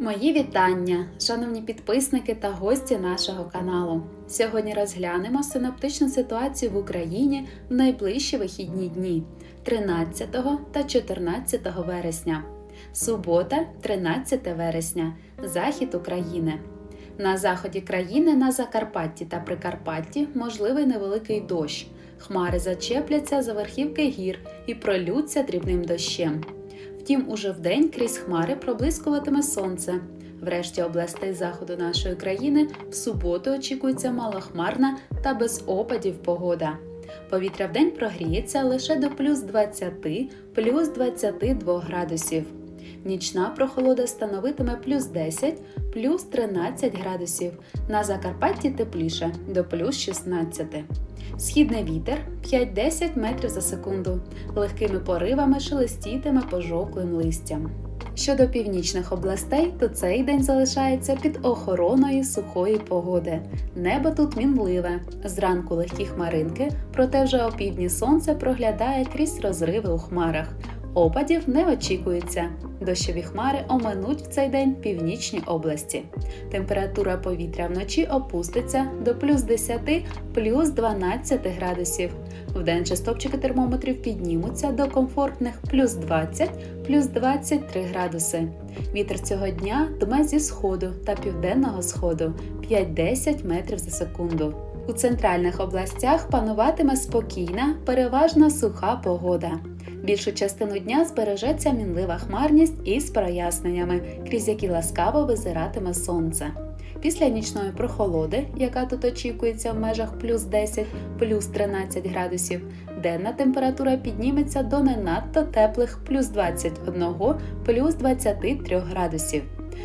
Мої вітання, шановні підписники та гості нашого каналу. Сьогодні розглянемо синоптичну ситуацію в Україні в найближчі вихідні дні 13 та 14 вересня. Субота, 13 вересня, захід України. На заході країни на Закарпатті та Прикарпатті можливий невеликий дощ. Хмари зачепляться за верхівки гір і пролються дрібним дощем. Втім, уже вдень крізь хмари проблискуватиме сонце. Врешті областей заходу нашої країни в суботу очікується малохмарна та без опадів погода. Повітря вдень прогріється лише до плюс 20, плюс 22 градусів. Нічна прохолода становитиме плюс 10, плюс 13 градусів. На Закарпатті тепліше до плюс 16. Східний вітер 5-10 метрів за секунду. Легкими поривами шелестітиме пожовклим листям. Щодо північних областей, то цей день залишається під охороною сухої погоди. Небо тут мінливе. Зранку легкі хмаринки, проте вже опівдні сонце проглядає крізь розриви у хмарах. Опадів не очікується. Дощові хмари оминуть в цей день північні області. Температура повітря вночі опуститься до плюс 10, плюс 12 градусів. Вдень же стопчики термометрів піднімуться до комфортних плюс 20, плюс 23 градуси. Вітер цього дня дме зі сходу та південного сходу 5-10 метрів за секунду. У центральних областях пануватиме спокійна, переважно суха погода. Більшу частину дня збережеться мінлива хмарність із проясненнями, крізь які ласкаво визиратиме сонце. Після нічної прохолоди, яка тут очікується в межах плюс 10, плюс 13 градусів, денна температура підніметься до не надто теплих плюс 21, плюс 23 градусів.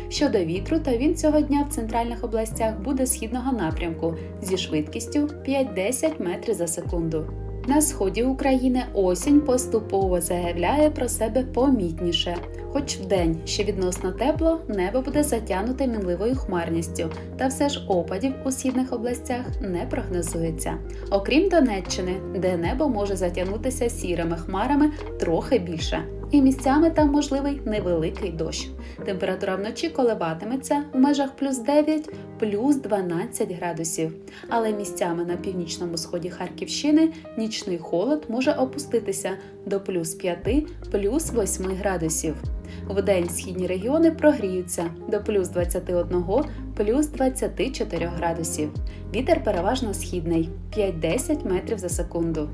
Щодо вітру, то він цього дня в центральних областях буде східного напрямку зі швидкістю 5-10 метрів за секунду. На сході України осінь поступово заявляє про себе помітніше. Хоч вдень ще відносно тепло, небо буде затягнуте мінливою хмарністю, та все ж опадів у східних областях не прогнозується. Окрім Донеччини, де небо може затягнутися сірими хмарами трохи більше. І місцями там можливий невеликий дощ. Температура вночі коливатиметься в межах плюс 9, плюс 12 градусів. Але місцями на північному сході Харківщини нічний холод може опуститися до плюс 5, плюс 8 градусів. Вдень східні регіони прогріються до плюс 21, плюс 24 градусів. Вітер переважно східний 5-10 метрів за секунду.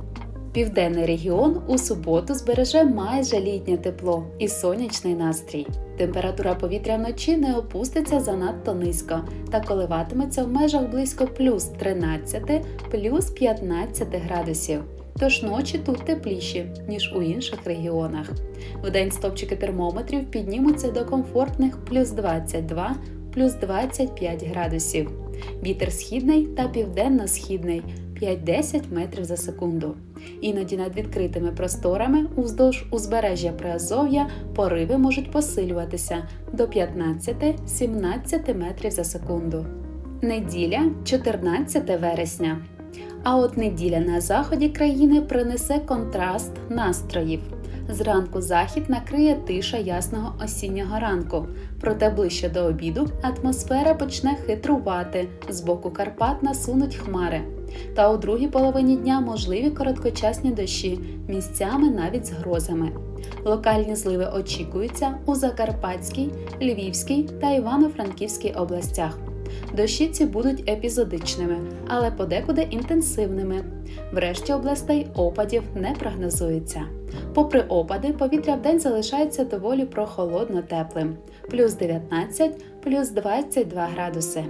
Південний регіон у суботу збереже майже літнє тепло і сонячний настрій. Температура повітря вночі не опуститься занадто низько та коливатиметься в межах близько плюс 13, плюс 15 градусів. Тож ночі тут тепліші, ніж у інших регіонах. Вдень стопчики термометрів піднімуться до комфортних плюс 22, плюс 25 градусів. Вітер східний та південно-східний 5-10 метрів за секунду. Іноді над відкритими просторами уздовж узбережжя Приазов'я пориви можуть посилюватися до 15-17 метрів за секунду. Неділя 14 вересня. А от неділя на заході країни принесе контраст настроїв. Зранку захід накриє тиша ясного осіннього ранку, проте ближче до обіду атмосфера почне хитрувати, з боку Карпат насунуть хмари. Та у другій половині дня можливі короткочасні дощі, місцями навіть з грозами. Локальні зливи очікуються у Закарпатській, Львівській та Івано-Франківській областях. Дощі ці будуть епізодичними, але подекуди інтенсивними. Врешті областей опадів не прогнозується. Попри опади, повітря в день залишається доволі прохолодно теплим плюс 19, плюс 22 градуси.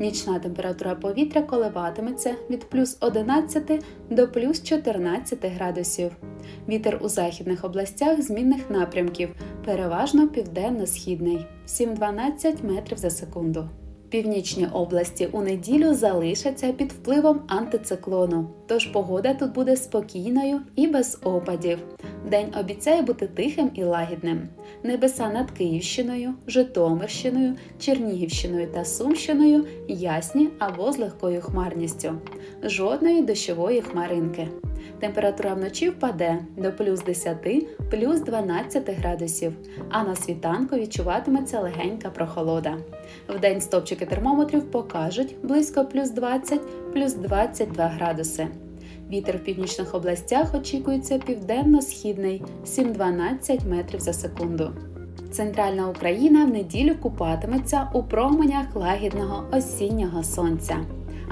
Нічна температура повітря коливатиметься від плюс 11 до плюс 14 градусів. Вітер у західних областях змінних напрямків, переважно південно-східний 7-12 метрів за секунду. Північні області у неділю залишаться під впливом антициклону, тож погода тут буде спокійною і без опадів. День обіцяє бути тихим і лагідним. Небеса над Київщиною, Житомирщиною, Чернігівщиною та Сумщиною ясні або з легкою хмарністю. Жодної дощової хмаринки. Температура вночі впаде до плюс 10, плюс 12 градусів, а на світанку відчуватиметься легенька прохолода. Вдень стопчики термометрів покажуть близько плюс 20, плюс 22 градуси. Вітер в північних областях очікується південно-східний 7-12 метрів за секунду. Центральна Україна в неділю купатиметься у променях лагідного осіннього сонця.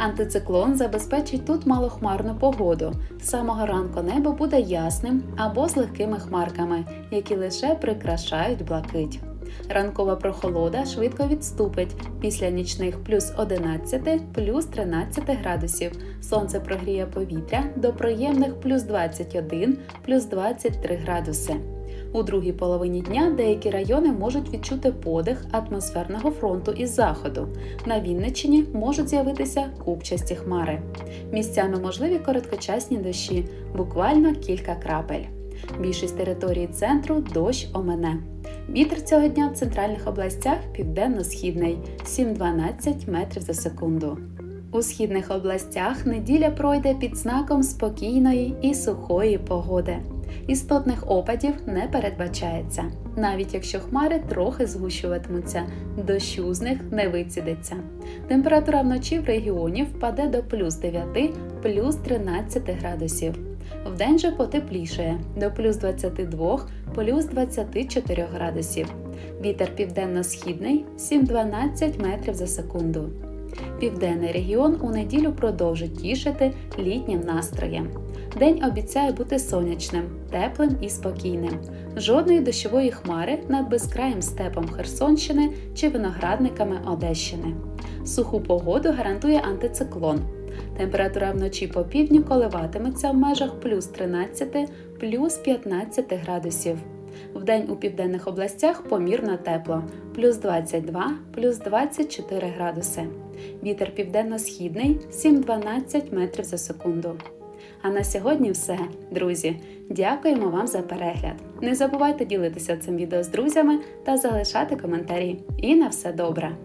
Антициклон забезпечить тут малохмарну погоду. З самого ранку небо буде ясним або з легкими хмарками, які лише прикрашають блакить. Ранкова прохолода швидко відступить після нічних плюс 11, плюс 13 градусів. Сонце прогріє повітря до приємних плюс 21, плюс 23 градуси. У другій половині дня деякі райони можуть відчути подих атмосферного фронту із заходу. На Вінниччині можуть з'явитися купчасті хмари. Місцями можливі короткочасні дощі, буквально кілька крапель. Більшість території центру дощ омене. Вітер цього дня в центральних областях південно-східний 7-12 метрів за секунду. У східних областях неділя пройде під знаком спокійної і сухої погоди. Істотних опадів не передбачається, навіть якщо хмари трохи згущуватимуться, дощу з них не вицідиться. Температура вночі в регіоні впаде до плюс 9, плюс 13 градусів. Вдень же потеплішає до плюс 22, плюс 24 градусів. Вітер південно-східний 7-12 метрів за секунду. Південний регіон у неділю продовжить тішити літнім настроєм. День обіцяє бути сонячним, теплим і спокійним. Жодної дощової хмари над безкраїм степом Херсонщини чи виноградниками Одещини. Суху погоду гарантує антициклон. Температура вночі по півдню коливатиметься в межах плюс 13, плюс 15 градусів. Вдень у південних областях помірно тепло плюс 22, плюс 24 градуси. Вітер південно-східний 7-12 метрів за секунду. А на сьогодні все, друзі. Дякуємо вам за перегляд. Не забувайте ділитися цим відео з друзями та залишати коментарі. І на все добре!